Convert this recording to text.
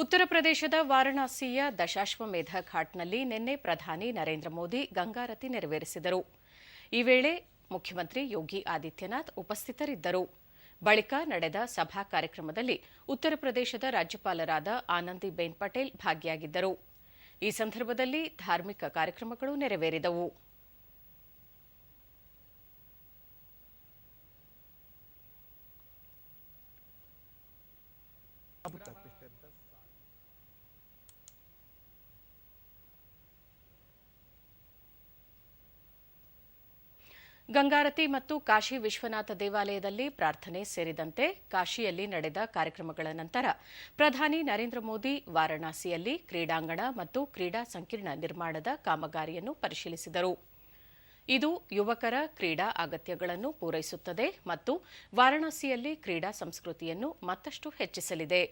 ಉತ್ತರ ಪ್ರದೇಶದ ವಾರಣಾಸಿಯ ದಶಾಶ್ವಮೇಧ ಘಾಟ್ನಲ್ಲಿ ನಿನ್ನೆ ಪ್ರಧಾನಿ ನರೇಂದ್ರ ಮೋದಿ ಗಂಗಾರತಿ ನೆರವೇರಿಸಿದರು. ಈ ವೇಳೆ ಮುಖ್ಯಮಂತ್ರಿ ಯೋಗಿ ಆದಿತ್ಯನಾಥ್ ಉಪಸ್ಥಿತರಿದ್ದರು. ಬಳಿಕ ನಡೆದ ಸಭಾ ಕಾರ್ಯಕ್ರಮದಲ್ಲಿ ಉತ್ತರ ಪ್ರದೇಶದ ರಾಜ್ಯಪಾಲರಾದ ಆನಂದಿಬೆನ್ ಪಟೇಲ್ ಭಾಗಿಯಾಗಿದ್ದರು. ಈ ಸಂದರ್ಭದಲ್ಲಿ ಧಾರ್ಮಿಕ ಕಾರ್ಯಕ್ರಮಗಳು ನೆರವೇರಿದವು. ಗಂಗಾರತಿ ಮತ್ತು ಕಾಶಿ ವಿಶ್ವನಾಥ ದೇವಾಲಯದಲ್ಲಿ ಪ್ರಾರ್ಥನೆ ಸೇರಿದಂತೆ ಕಾಶಿಯಲ್ಲಿ ನಡೆದ ಕಾರ್ಯಕ್ರಮಗಳ ನಂತರ ಪ್ರಧಾನಿ ನರೇಂದ್ರ ಮೋದಿ ವಾರಾಣಸಿಯಲ್ಲಿ ಕ್ರೀಡಾಂಗಣ ಮತ್ತು ಕ್ರೀಡಾ ಸಂಕೀರ್ಣ ನಿರ್ಮಾಣದ ಕಾಮಗಾರಿಯನ್ನು ಪರಿಶೀಲಿಸಿದರು. ಇದು ಯುವಕರ ಕ್ರೀಡಾ ಅಗತ್ಯಗಳನ್ನು ಪೂರೈಸುತ್ತದೆ ಮತ್ತು ವಾರಾಣಸಿಯಲ್ಲಿ ಕ್ರೀಡಾ ಸಂಸ್ಕೃತಿಯನ್ನು ಮತ್ತಷ್ಟು ಹೆಚ್ಚಿಸಲಿದೆ.